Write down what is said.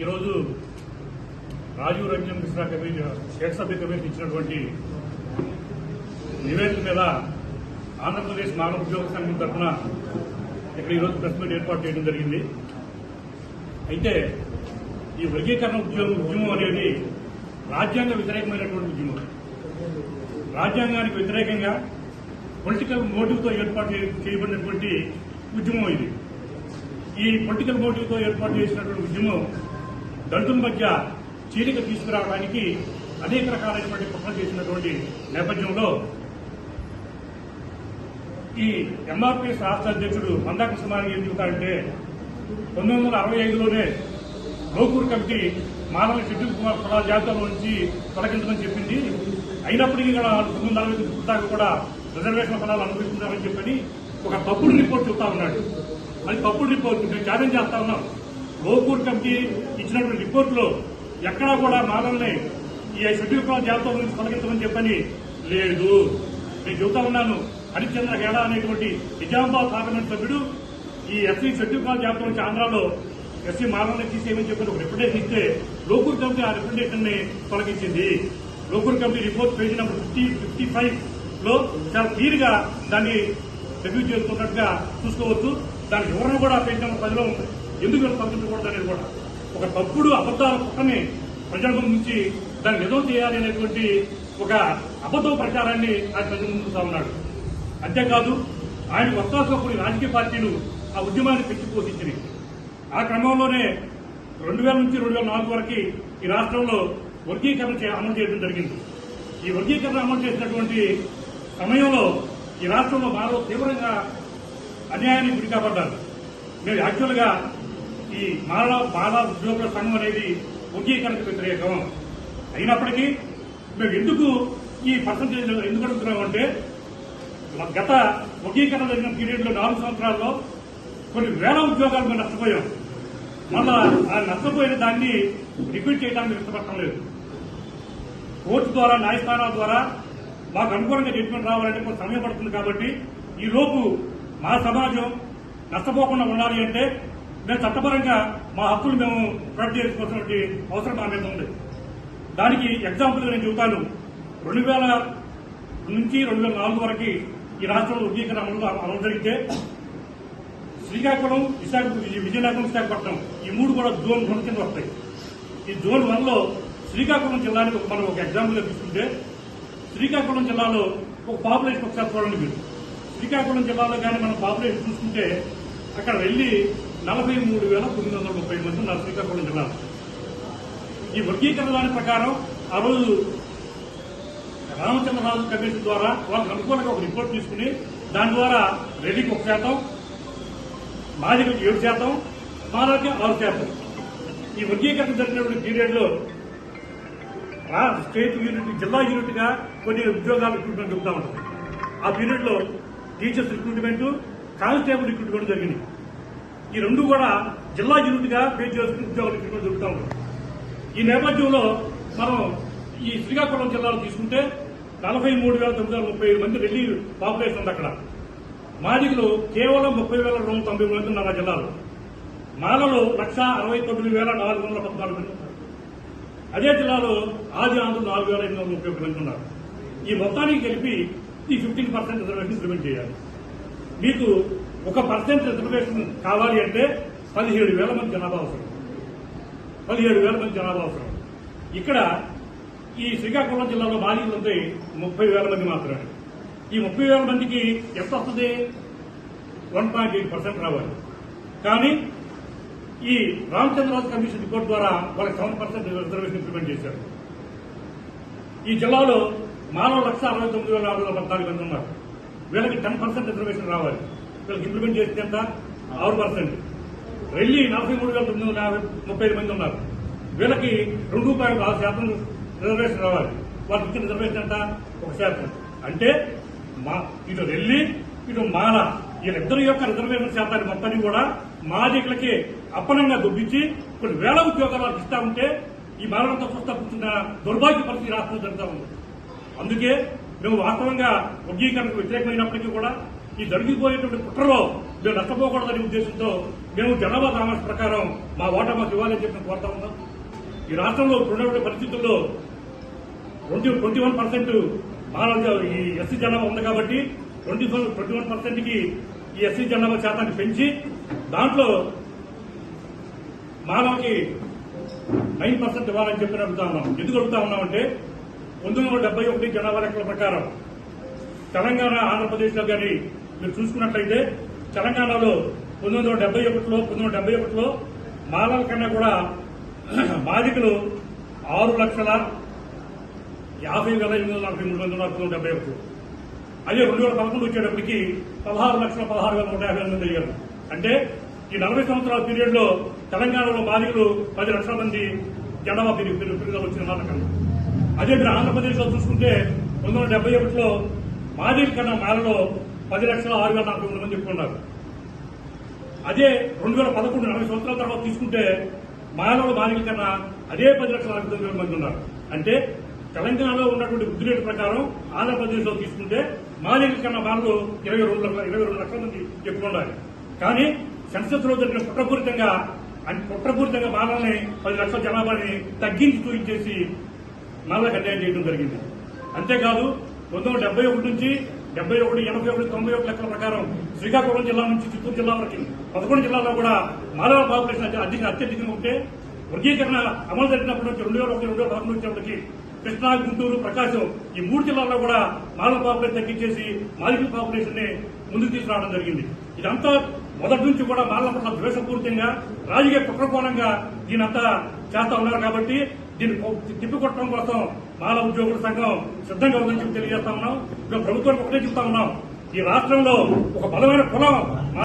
ఈరోజు రాజీవ్ రంజన్ మిశ్రా కమిటీ షేక్ సభ్య కమిటీ ఇచ్చినటువంటి నివేదిక మీద ఆంధ్రప్రదేశ్ మానవ ఉద్యోగ సంఘం తరఫున ఇక్కడ ఈరోజు ప్రెస్ మీట్ ఏర్పాటు చేయడం జరిగింది. అయితే ఈ వర్గీకరణ ఉద్యోగం ఉద్యమం అనేది రాజ్యాంగ వ్యతిరేకమైనటువంటి ఉద్యమం. రాజ్యాంగానికి వ్యతిరేకంగా పొలిటికల్ మోటివ్తో ఏర్పాటు చేయబడినటువంటి ఉద్యమం ఇది. ఈ పొలిటికల్ మోటివ్తో ఏర్పాటు చేసినటువంటి ఉద్యమం దళితుల మధ్య చీలిక తీసుకురావడానికి అనేక రకాలైనటువంటి కుట్రలు చేసినటువంటి నేపథ్యంలో ఈ ఎంఆర్పీఎస్ రాష్ట్ర అధ్యక్షుడు మందాక సుమారి ఏం చెబుతాడంటే పంతొమ్మిది వందల అరవై ఐదులోనే లోకూర్ కమిటీ మానవ షెడ్యూల్ కుమార్ కులాల జాబితాలో నుంచి తొలగించమని చెప్పింది. అయినప్పటికీ కూడా పంతొమ్మిది వందల అరవై ఐదు కూడా రిజర్వేషన్ ఫలాలు అనుభవిస్తున్నారని చెప్పని ఒక తప్పుడు రిపోర్ట్ చెబుతా ఉన్నాడు. అది తప్పుడు రిపోర్ట్ మేము ఛాలెంజ్ చేస్తా ఉన్నాం. గోకూర్ కమిటీ ఇచ్చినటువంటి రిపోర్టులో ఎక్కడా కూడా మానవుల్ని ఈ షెడ్యూల్ కులాల జాబితా గురించి తొలగించమని చెప్పని లేదు. నేను చెబుతా ఉన్నాను హరిశ్చంద్ర హేడా అనేటువంటి నిజామాబాద్ పార్లమెంట్ సభ్యుడు ఈ ఎస్సీ షెడ్యూల్ కులాల జాబితా నుంచి ఆంధ్రాలో ఎస్సీ మానవుని తీసేయమని చెప్పి ఒక రిప్రజెంటేషన్ ఇస్తే లోకూర్ కమిటీ ఆ రిప్రజెంటేషన్ని తొలగించింది. Lokur committee report page number fifty fifty ఫైవ్లో చాలా క్లియర్గా దాన్ని రివ్యూ చేసుకున్నట్టుగా చూసుకోవచ్చు. దాని వివరణ కూడా పేజీ నెంబర్ పదిలో ఉంది. ఎందుకు వీళ్ళు తొలగించకూడదు అనేది కూడా. ఒక తప్పుడు అబద్ధాల పుట్టని ప్రజల ముందు నుంచి దాన్ని నిజం చేయాలి అనేటువంటి ఒక అబద్ధ ప్రచారాన్ని ఆయన ప్రజల ముందుతా ఉన్నాడు. అంతేకాదు ఆయన వస్తాసులో కొన్ని రాజకీయ పార్టీలు ఆ ఉద్యమాన్ని పెంచిపోషించినాయి ఆ క్రమంలోనే రెండు వేల నుంచి రెండు వేల నాలుగు వరకు ఈ రాష్ట్రంలో వర్గీకరణ చే- అమలు చేయడం జరిగింది. ఈ వర్గీకరణ అమలు చేసినటువంటి సమయంలో ఈ రాష్ట్రంలో మానవ తీవ్రంగా అన్యాయానికి గురి కాబడ్డారు. మేము యాక్చువల్గా ఈ మానవ బాల ఉద్యోగుల సంఘం అనేది వర్గీకరణకు వ్యతిరేకం అయినప్పటికీ మేము ఎందుకు ఈ పర్సంటేజ్ ఎందుకు అడుగుతున్నామంటే గత వర్గీకరణ జరిగిన పీరియడ్లో నాలుగు సంవత్సరాల్లో కొన్ని వేల ఉద్యోగాలు మేము నష్టపోయాం. మళ్ళా ఆ నష్టపోయిన దాన్ని రిపీట్ చేయడానికి ఇష్టపడటం లేదు. కోర్టు ద్వారా న్యాయస్థానాల ద్వారా మాకు అనుకూలంగా జడ్జిమెంట్ రావాలంటే కొంత సమయం పడుతుంది కాబట్టి ఈ లోపు మా సమాజం నష్టపోకుండా ఉండాలి అంటే మేము చట్టపరంగా మా హక్కులు మేము ప్రొటెక్ట్ చేసుకోవాల్సినటువంటి అవసరం మా మీద ఉంది. దానికి ఎగ్జాంపుల్ నేను చెబుతాను. రెండు వేల నుంచి రెండు వేల నాలుగు వరకు ఈ రాష్ట్రంలో వర్గీకరణ అమలు అమలు జరిగితే శ్రీకాకుళం విశాఖ విజయనగరం విశాఖపట్నం ఈ మూడు కూడా జోన్ వన్ కింద వస్తాయి. ఈ జోన్ వన్లో శ్రీకాకుళం జిల్లాని మనం ఒక ఎగ్జాంపుల్ తీసుకుంటే శ్రీకాకుళం జిల్లాలో ఒక పాపులేషన్ ఒకసారి చూడండి మీరు. శ్రీకాకుళం జిల్లాలో కానీ మనం పాపులేషన్ చూసుకుంటే అక్కడ వెళ్ళి నలభై మూడు వేల తొమ్మిది వందల ముప్పై మంది ఉన్నారు శ్రీకాకుళం జిల్లాలో ఈ వర్గీకరణ దాని ప్రకారం ఆ రోజు రామచంద్రరాజు కమిషన్ ద్వారా వాళ్ళకి అనుకూలంగా ఒక రిపోర్ట్ తీసుకుని దాని ద్వారా రెడ్డికి ఒక శాతం మాదిరికి ఏడు శాతం మానవకి ఆరు శాతం. ఈ వర్గీకరణ జరిగినటువంటి పీరియడ్లో స్టేట్ యూనిట్ జిల్లా యూనిట్గా కొన్ని ఉద్యోగాలు రిక్రూట్మెంట్ జరుగుతూ ఉంటుంది. ఆ పీరియడ్లో టీచర్స్ రిక్రూట్మెంట్ కానిస్టేబుల్ రిక్రూట్మెంట్ జరిగినాయి. ఈ రెండు కూడా జిల్లా యూనిట్గా పేరు పే చేసుకుని ఉద్యోగాలు రిక్రూట్మెంట్ జరుగుతూ ఉంటుంది ఈ నేపథ్యంలో మనం ఈ శ్రీకాకుళం జిల్లాలో తీసుకుంటే నలభై మూడు వేల తొమ్మిది వందల ముప్పై ఐదు మంది ఢిల్లీ పాపులేషన్ ఉంది అక్కడ. మాదిగులు కేవలం ముప్పై వేల రెండు వందల తొంభై మంది ఉన్నారు ఆ జిల్లాలో. మాలలో లక్ష అరవై తొమ్మిది వేల నాలుగు వందల పద్నాలుగు మంది ఉన్నారు. అదే జిల్లాలో ఆది ఆంధ్రులు నాలుగు వేల ఎనిమిది వందల ముప్పై ఒకటి మంది ఉన్నారు. ఈ మొత్తానికి కలిపి ఈ ఫిఫ్టీన్ పర్సెంట్ రిజర్వేషన్ ఇంప్లిమెంట్ చేయాలి. మీకు ఒక పర్సెంట్ రిజర్వేషన్ కావాలి అంటే పదిహేడు వేల మంది జనాభా అవసరం. పదిహేడు వేల మంది జనాభా అవసరం. ఇక్కడ ఈ శ్రీకాకుళం జిల్లాలో బాధితులు ఉంటే ముప్పై వేల మంది మాత్రమే. ఈ ముప్పై వేల మందికి ఎంత వస్తుంది? వన్ పాయింట్ ఎయిట్ పర్సెంట్ రావాలి. కానీ ఈ రామచంద్రరాజు కమిషన్ రిపోర్ట్ ద్వారా వాళ్ళకి సెవెన్ పర్సెంట్ రిజర్వేషన్ ఇంప్లిమెంట్ చేశారు. ఈ జిల్లాలో మానవ లక్ష అరవై తొమ్మిది వేల ఆరు వందల పద్నాలుగు మంది ఉన్నారు. వీళ్ళకి టెన్ పర్సెంట్ రిజర్వేషన్ రావాలి. వీళ్ళకి ఇంప్లిమెంట్ చేస్తే ఎంత? ఆరు పర్సెంట్. వెళ్ళి నలభై మూడు వేల తొమ్మిది వందల యాభై ముప్పై ఐదు మంది ఉన్నారు. వీళ్ళకి రెండు పాయింట్ ఆరు శాతం రిజర్వేషన్ రావాలి. వాళ్ళకి ఇచ్చిన రిజర్వేషన్ ఎంత? ఒక శాతం. అంటే మా ఇటు రెల్లి ఇటు మాల. వీళ్ళిద్దరి యొక్క రిజర్వేషన్ శాతాన్ని మొత్తాన్ని కూడా మాజీకులకి అప్పనంగా దొబ్బించి కొన్ని వేల ఉద్యోగాలు వాళ్ళకి ఇస్తా ఉంటే ఈ మానవంతో చూస్తా కూర్చున్న దౌర్భాగ్య పరిస్థితి రాష్ట్రంలో జరుగుతూ ఉంది. అందుకే మేము వాస్తవంగా వర్గీకరణకు వ్యతిరేకమైనప్పటికీ కూడా ఈ జరిగిపోయేటువంటి కుట్రలో మేము నష్టపోకూడదనే ఉద్దేశంతో మేము జనాభా సామర్థ్య ప్రకారం మా ఓటా మాకు ఇవ్వాలని చెప్పి కోరుతా ఉన్నాం. ఈ రాష్ట్రంలో ఇప్పుడున్నటువంటి పరిస్థితుల్లో ట్వంటీ ట్వంటీ వన్ పర్సెంట్ ఈ ఎస్సీ జనాభా ఉంది కాబట్టి ట్వంటీ ట్వంటీ వన్ పర్సెంట్కి ఈ ఎస్సీ జనాభా శాతాన్ని పెంచి దాంట్లో మానవకి నైన్ పర్సెంట్ ఇవ్వాలని చెప్పి అడుగుతా ఉన్నాం. ఎందుకు అడుగుతా ఉన్నామంటే పంతొమ్మిది వందల డెబ్బై ఒకటి జనాభా లెక్కల ప్రకారం తెలంగాణ ఆంధ్రప్రదేశ్లో కానీ మీరు చూసుకున్నట్లయితే తెలంగాణలో పంతొమ్మిది వందల డెబ్బై ఒకటిలో పంతొమ్మిది వందల డెబ్బై ఒకటిలో మాలల కన్నా కూడా బాధికులు ఆరు లక్షల యాభై వేల ఎనిమిది వందల నలభై మూడు వందల పంతొమ్మిది డెబ్బై ఒకటి. అదే రెండు వేల పదకొండు వచ్చేటప్పటికి పదహారు లక్షల పదహారు వేల నూట యాభై మంది అయ్యారు. అంటే ఈ నలభై సంవత్సరాల పీరియడ్లో తెలంగాణలో బాధికులు పది లక్షల మంది జనాభా పెరిగి పెరుగుదల వచ్చిన మాట కన్నా. అదే మీరు ఆంధ్రప్రదేశ్లో చూసుకుంటే పంతొమ్మిది వందల డెబ్బై ఒకటిలో మాదిరి కన్నా మాలలో పది లక్షల ఆరు వేల నలభై మూడు మంది చెప్పుకున్నారు. అదే రెండు వేల పదకొండు నలభై సంవత్సరాల తర్వాత తీసుకుంటే మానవుల బాలికల కన్నా అదే పది లక్షల అరవై తొమ్మిది వేల మంది ఉన్నారు. అంటే తెలంగాణలో ఉన్నటువంటి వృద్ధి రేటు ప్రకారం ఆంధ్రప్రదేశ్లో తీసుకుంటే మాలికల కన్నా మానవులు ఇరవై రెండు లక్షల ఇరవై రెండు లక్షల మంది ఎక్కువ కానీ సెన్సెస్లో జరిగిన కుట్రపూరితంగా కుట్రపూరితంగా మానవుల్ని పది లక్షల జనాభాని తగ్గించి చూపించేసి మాలకు అన్యాయం చేయడం జరిగింది. అంతేకాదు పంతొమ్మిది వందల డెబ్బై ఒకటి నుంచి డెబ్బై ఒకటి ఎనభై ఒకటి తొంభై ఒకటి లెక్కల ప్రకారం శ్రీకాకుళం జిల్లా నుంచి చిత్తూరు జిల్లా వరకు పదకొండు జిల్లాలో కూడా మానవ పాపులేషన్ అధిక అత్యధికంగా ఉంటే వర్గీకరణ అమలు జరిగినప్పటి నుంచి రెండు వేల ఒకటి రెండు వేల పదకొండు వచ్చేప్పటికి కృష్ణా గుంటూరు ప్రకాశం ఈ మూడు జిల్లాల్లో కూడా మానవ పాపులేషన్ తగ్గించేసి మాలిక పాపులేషన్ని ముందుకు తీసుకురావడం జరిగింది. ఇదంతా మొదటి నుంచి కూడా మానవ పట్ల ద్వేషపూరితంగా రాజకీయ కుట్రకోణంగా దీనంతా చేస్తా ఉన్నారు కాబట్టి దీన్ని తిప్పికొట్టడం కోసం మాల ఉద్యోగుల సంఘం సిద్ధంగా ఉందని చెప్పి తెలియజేస్తా ఉన్నాం. ఇక ప్రభుత్వానికి ఒకటే చెప్తా ఉన్నాం. ఈ రాష్ట్రంలో ఒక బలమైన కులం